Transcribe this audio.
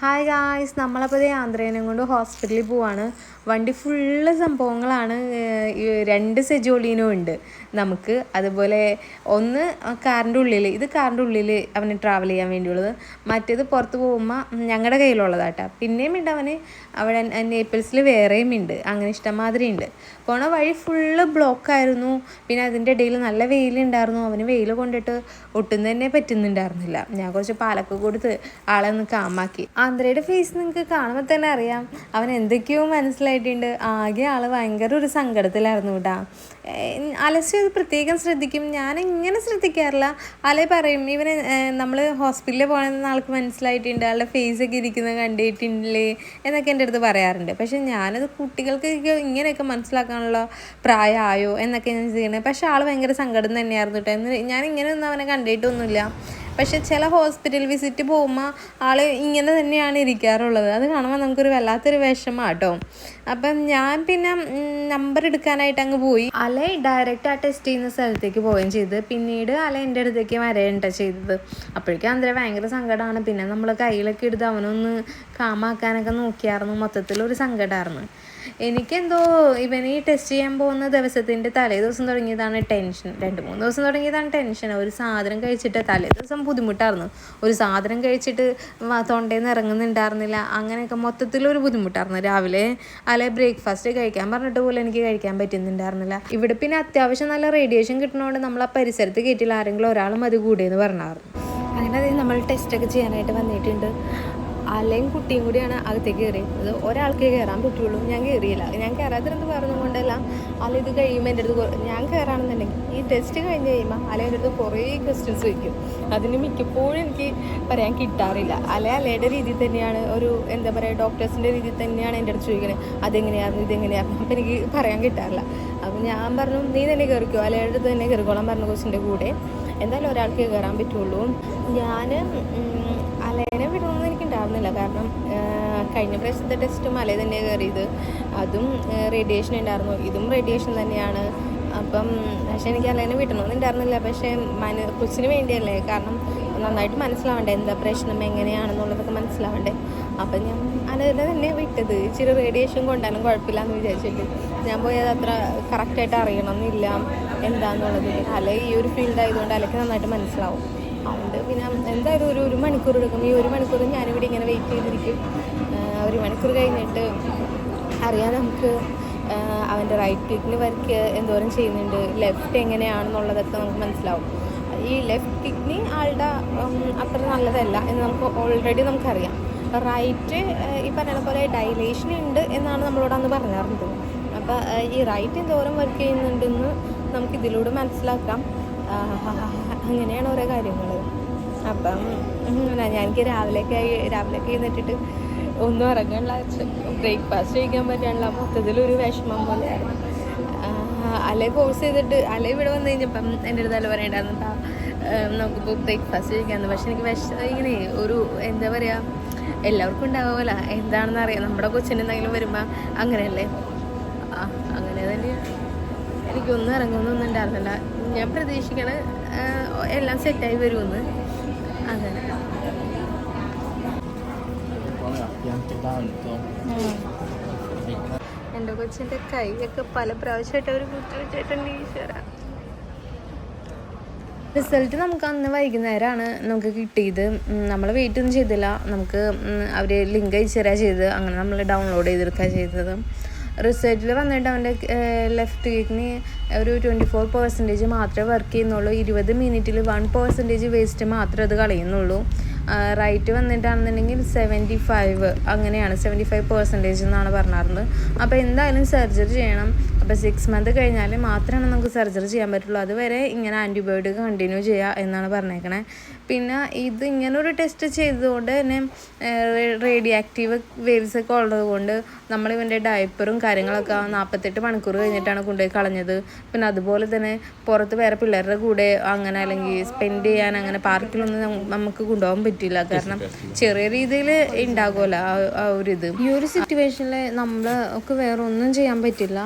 Hi guys നമ്മളപ്പോൾ ദേ ആന്ധ്രേനെ കൊണ്ട് ഹോസ്പിറ്റലിൽ പോവാണ്. വണ്ടി ഫുള്ള് സംഭവങ്ങളാണ് രണ്ട് സെജോളീനും ഉണ്ട്. നമുക്ക് അതുപോലെ ഒന്ന് കാറിന്റെ ഉള്ളിൽ ഇത് കാറിന്റെ ഉള്ളിൽ അവന് ട്രാവൽ ചെയ്യാൻ വേണ്ടിയുള്ളത്. മറ്റേത് പുറത്ത് പോകുമ്പോൾ ഞങ്ങളുടെ കയ്യിലുള്ളതാട്ടോ. പിന്നെയും ഉണ്ട് അവന് അവിടെ നേപ്പിൾസിൽ വേറെയും ഉണ്ട്. അങ്ങനെ ഇഷ്ടംമാതിരി ഉണ്ട്. പോണ വഴി ഫുള്ള് ബ്ലോക്കായിരുന്നു പിന്നെ അതിന്റെ ഇടയിൽ നല്ല വെയിലുണ്ടായിരുന്നു. അവന് വെയിൽ കൊണ്ടിട്ട് ഒട്ടും തന്നെ പറ്റുന്നുണ്ടായിരുന്നില്ല. ഞാൻ കുറച്ച് പാലക്ക് കൊടുത്ത് ആളെ ഒന്ന് കാമാക്കി. ആന്ധ്രയുടെ ഫേസ് നിങ്ങൾക്ക് കാണുമ്പോൾ തന്നെ അറിയാം. അവൻ എന്തൊക്കെയോ മനസ്സിലായിട്ടുണ്ട്. ആകെ ആൾ ഭയങ്കര ഒരു സങ്കടത്തിലായിരുന്നു കേട്ടാ അലസ്യ അത് പ്രത്യേകം ശ്രദ്ധിക്കും. ഞാൻ ഇങ്ങനെ ശ്രദ്ധിക്കാറില്ല. അല്ലെ പറയും ഇവന് നമ്മൾ ഹോസ്പിറ്റലിൽ പോകണമെന്ന് ആൾക്ക് മനസ്സിലായിട്ടുണ്ട്. ആളുടെ ഫേസ് ഒക്കെ ഇരിക്കുന്നത് കണ്ടിട്ടില്ലേ? എന്നൊക്കെ എന്റെ അടുത്ത് പറയാറുണ്ട്. പക്ഷെ ഞാനത് കുട്ടികൾക്ക് ഇങ്ങനെയൊക്കെ മനസ്സിലാക്കാനുള്ള പ്രായമായോ എന്നൊക്കെ ഞാൻ ചെയ്യണേ പക്ഷെ ആൾ ഭയങ്കര സങ്കടം തന്നെയായിരുന്നു കേട്ടോ ഞാൻ ഇങ്ങനെ ഒന്നും അവനെ കണ്ടിട്ടൊന്നുമില്ല. പക്ഷെ ചില ഹോസ്പിറ്റൽ വിസിറ്റ് പോകുമ്പോൾ ആൾ ഇങ്ങനെ തന്നെയാണ് ഇരിക്കാറുള്ളത്. അത് കാണുമ്പോൾ നമുക്കൊരു വല്ലാത്തൊരു വിഷമമാണ് കേട്ടോ അപ്പം ഞാൻ പിന്നെ നമ്പർ എടുക്കാനായിട്ട് അങ്ങ് പോയി. അല ഡയറക്റ്റ് ആ ടെസ്റ്റ് ചെയ്യുന്ന സ്ഥലത്തേക്ക് പോവുകയും ചെയ്ത്. പിന്നീട് അല എന്റെ അടുത്തേക്ക് വരേണ്ട ചെയ്തത്. അപ്പോഴേക്കും അന്തര ഭയങ്കര സങ്കടമാണ്. പിന്നെ നമ്മൾ കയ്യിലൊക്കെ എടുത്ത് അവനൊന്ന് കാമാക്കാനൊക്കെ നോക്കിയായിരുന്നു. മൊത്തത്തിലൊരു സങ്കടമായിരുന്നു എനിക്കെന്തോ ഇവന് ടെസ്റ്റ് ചെയ്യാൻ പോകുന്ന ദിവസത്തിന്റെ തലേ ദിവസം തുടങ്ങിയതാണ് ടെൻഷൻ രണ്ട് മൂന്ന് ദിവസം തുടങ്ങിയതാണ് ടെൻഷൻ ഒരു സാധനം കഴിച്ചിട്ട് തലേ ദിവസം ബുദ്ധിമുട്ടായിരുന്നു. ഒരു സാധനം കഴിച്ചിട്ട് തൊണ്ടയിൽ നിന്ന് ഇറങ്ങുന്നുണ്ടായിരുന്നില്ല. അങ്ങനെയൊക്കെ മൊത്തത്തിലൊരു ബുദ്ധിമുട്ടായിരുന്നു. രാവിലെ അല്ലെ ബ്രേക്ക്ഫാസ്റ്റ് കഴിക്കാൻ പറഞ്ഞിട്ട് പോലും എനിക്ക് കഴിക്കാൻ പറ്റുന്നുണ്ടായിരുന്നില്ല. ഇവിടെ പിന്നെ അത്യാവശ്യം നല്ല റേഡിയേഷൻ കിട്ടണോണ്ട് നമ്മൾ ആ പരിസരത്ത് കയറ്റില്ല ആരെങ്കിലും ഒരാളും അത് കൂടിയെന്ന് പറഞ്ഞായിരുന്നു. അങ്ങനെ നമ്മൾ ടെസ്റ്റൊക്കെ ചെയ്യാനായിട്ട് വന്നിട്ടുണ്ട്. അലയും കുട്ടിയും കൂടിയാണ് അകത്തേക്ക് കയറിയത് ഒരാൾക്കേ കയറാൻ പറ്റുള്ളൂ. ഞാൻ കയറിയില്ല. ഞാൻ കയറാത്തിരുന്നത് പറഞ്ഞു കൊണ്ടല്ല. അല ഇത് കഴിയുമ്പോൾ എന്റെ അടുത്ത് ഞാൻ കയറാണെന്നുണ്ടെങ്കിൽ ഈ ടെസ്റ്റ് കഴിഞ്ഞ് കഴിയുമ്പോൾ അല എന്റെ അടുത്ത് കുറേ ക്വസ്റ്റ്യൻസ് ചോദിക്കും. അതിന് മിക്കപ്പോഴും എനിക്ക് പറയാൻ കിട്ടാറില്ല. അല അലയുടെ രീതി തന്നെയാണ് ഒരു എന്താ പറയുക ഡോക്ടേഴ്സിന്റെ രീതി തന്നെയാണ് എന്റെ അടുത്ത് ചോദിക്കുന്നത് അതെങ്ങനെയായിരുന്നു? ഇതെങ്ങനെയായിരുന്നു? അപ്പം എനിക്ക് പറയാൻ കിട്ടാറില്ല. അപ്പം ഞാൻ പറഞ്ഞു നീ തന്നെ കയറിക്കോ അലയുടെ അടുത്ത് തന്നെ കയറിക്കോളാൻ പറഞ്ഞ ക്വസ്റ്റിന്റെ കൂടെ. എന്തായാലും ഒരാൾക്ക് കയറാൻ പറ്റുള്ളൂ. ഞാൻ അലേനെ വിടണമെന്ന് എനിക്ക് ഉണ്ടായിരുന്നില്ല കാരണം കഴിഞ്ഞ പ്രാവശ്യത്തെ ടെസ്റ്റ് മല തന്നെ കയറിയത്. അതും റേഡിയേഷൻ ഉണ്ടായിരുന്നു. ഇതും റേഡിയേഷൻ തന്നെയാണ്. അപ്പം പക്ഷേ എനിക്ക് അലേനെ വിടണമെന്നുണ്ടായിരുന്നില്ല പക്ഷേ മന കൊച്ചിന് വേണ്ടിയല്ലേ? കാരണം നന്നായിട്ട് മനസ്സിലാവണ്ടേ? എന്താ പ്രശ്നം? എങ്ങനെയാണെന്നുള്ളതൊക്കെ മനസ്സിലാവണ്ടേ? അപ്പം ഞാൻ അനതിനെ തന്നെ വിട്ടത്. ഇച്ചിരി റേഡിയേഷൻ കൊണ്ടാലും കുഴപ്പമില്ല എന്ന് വിചാരിച്ചിട്ട്. ഞാൻ പോയത് അത്ര കറക്റ്റായിട്ട് അറിയണമെന്നില്ല എന്താന്നുള്ളത്. അല ഈ ഒരു ഫീൽഡ് ആയതുകൊണ്ട് അലക്ക് നന്നായിട്ട് മനസ്സിലാവും. അതുകൊണ്ട് പിന്നെ എന്തായാലും ഒരു ഒരു മണിക്കൂർ എടുക്കും. ഈ ഒരു മണിക്കൂർ ഞാനിവിടെ ഇങ്ങനെ വെയിറ്റ് ചെയ്തിരിക്കും. ഒരു മണിക്കൂർ കഴിഞ്ഞിട്ട് അറിയാം നമുക്ക് അവന്റെ റൈറ്റ് ക്ലിക്കിന് വർക്ക് എന്തോരം ചെയ്യുന്നുണ്ട്. ലെഫ്റ്റ് എങ്ങനെയാണെന്നുള്ളതൊക്കെ നമുക്ക് മനസ്സിലാവും. ഈ ലെഫ്റ്റ് കിഡ്നി ആളുടെ അത്ര നല്ലതല്ല എന്ന് നമുക്ക് ഓൾറെഡി നമുക്കറിയാം. റൈറ്റ് ഈ പറയുന്ന പോലെ ഡൈലേഷൻ ഉണ്ട് എന്നാണ് നമ്മളോട് അന്ന് പറഞ്ഞിരുന്നത് അപ്പോൾ ഈ റൈറ്റ് എന്തോരം വർക്ക് ചെയ്യുന്നുണ്ടെന്ന് നമുക്ക് ഇതിലൂടെ മനസ്സിലാക്കാം. അങ്ങനെയാണ് ഓരോ കാര്യങ്ങൾ അപ്പം എനിക്ക് രാവിലേക്ക് രാവിലേക്ക് എഴുന്നേറ്റിട്ട് ഒന്നും ഇറങ്ങാനുള്ള ബ്രേക്ക്ഫാസ്റ്റ് കഴിക്കാൻ പറ്റാനുള്ള മൊത്തത്തിലൊരു വിഷമം പോലെയായിരുന്നു അല്ലെ കോഴ്സ് ചെയ്തിട്ട് അല്ലെ ഇവിടെ വന്നു കഴിഞ്ഞപ്പം എന്റെ അടുത്ത് അല്ല പറയണ്ടായിരുന്നു "പാ, നമുക്കിപ്പോൾ ബ്രേക്ക്ഫാസ്റ്റ് കഴിക്കാമെന്ന് പക്ഷെ എനിക്ക് വിഷ ഇങ്ങനെ ഒരു എന്താ പറയുക എല്ലാവർക്കും ഉണ്ടാവുമല്ല. എന്താണെന്ന് അറിയാം. നമ്മുടെ കൊച്ചിന് എന്തെങ്കിലും വരുമ്പോൾ അങ്ങനെയല്ലേ? ആ അങ്ങനെ തന്നെയാണ്. എനിക്കൊന്നും ഇറങ്ങുന്നൊന്നും ഉണ്ടായിരുന്നില്ല. ഞാൻ പ്രതീക്ഷിക്കണ എല്ലാം സെറ്റായി വരുമെന്ന്. അങ്ങനെ എന്റെ കൊച്ചിന്റെ കൈയൊക്കെ പല പ്രാവശ്യമായിട്ട് അവർ കുത്തിവെച്ചിട്ടുണ്ട് റിസൾട്ട് നമുക്ക് അന്ന് വൈകുന്നേരമാണ് നമുക്ക് കിട്ടിയത്. നമ്മൾ വെയിറ്റ് ഒന്നും ചെയ്തില്ല. നമുക്ക് അവർ ലിങ്ക് അയച്ചു തരാ ചെയ്ത് അങ്ങനെ നമ്മൾ ഡൗൺലോഡ് ചെയ്തെടുക്കുക ചെയ്തത്. റിസൾട്ടിൽ വന്നിട്ട് അവന്റെ ലെഫ്റ്റ് കിഡ്നി ഒരു ട്വന്റി ഫോർ പെർസെന്റേജ് മാത്രമേ വർക്ക് ചെയ്യുന്നുള്ളൂ. ഇരുപത് മിനിറ്റിൽ വൺ പെർസെന്റേജ് വേസ്റ്റ് മാത്രമേ അത് കളയുന്നുള്ളൂ. റൈറ്റ് വന്നിട്ടാണെന്നുണ്ടെങ്കിൽ സെവന്റി ഫൈവ് അങ്ങനെയാണ്. സെവന്റി ഫൈവ് പെർസെന്റേജ് എന്നാണ് പറഞ്ഞിരുന്നത് അപ്പോൾ എന്തായാലും സർജറി ചെയ്യണം. അപ്പോൾ സിക്സ് മന്ത് കഴിഞ്ഞാൽ മാത്രമാണ് നമുക്ക് സർജറി ചെയ്യാൻ പറ്റുള്ളൂ. അതുവരെ ഇങ്ങനെ ആന്റിബയോട്ടിക് കണ്ടിന്യൂ ചെയ്യുക എന്നാണ് പറഞ്ഞേക്കണേ. പിന്നെ ഇത് ഇങ്ങനൊരു ടെസ്റ്റ് ചെയ്തതുകൊണ്ട് തന്നെ റേഡിയോ ആക്റ്റീവ് വേവ്സ് ഒക്കെ ഉള്ളത് കൊണ്ട് നമ്മൾ ഇവന്റെ ഡയപ്പറും കാര്യങ്ങളൊക്കെ നാൽപ്പത്തെട്ട് മണിക്കൂർ കഴിഞ്ഞിട്ടാണ് കൊണ്ടുപോയി കളഞ്ഞത്. പിന്നെ അതുപോലെ തന്നെ പുറത്ത് വേറെ പിള്ളേരുടെ കൂടെ അങ്ങനെ അല്ലെങ്കിൽ സ്പെൻഡ് ചെയ്യാൻ അങ്ങനെ പാർക്കിലൊന്നും നമുക്ക് കൊണ്ടുപോകാൻ പറ്റില്ല കാരണം ചെറിയ രീതിയിൽ ഉണ്ടാകുമല്ലോ ആ ആ ഒരു ഇത്. ഈ ഒരു സിറ്റുവേഷനിൽ നമ്മൾ ഒക്കെ വേറെ ഒന്നും ചെയ്യാൻ പറ്റില്ല.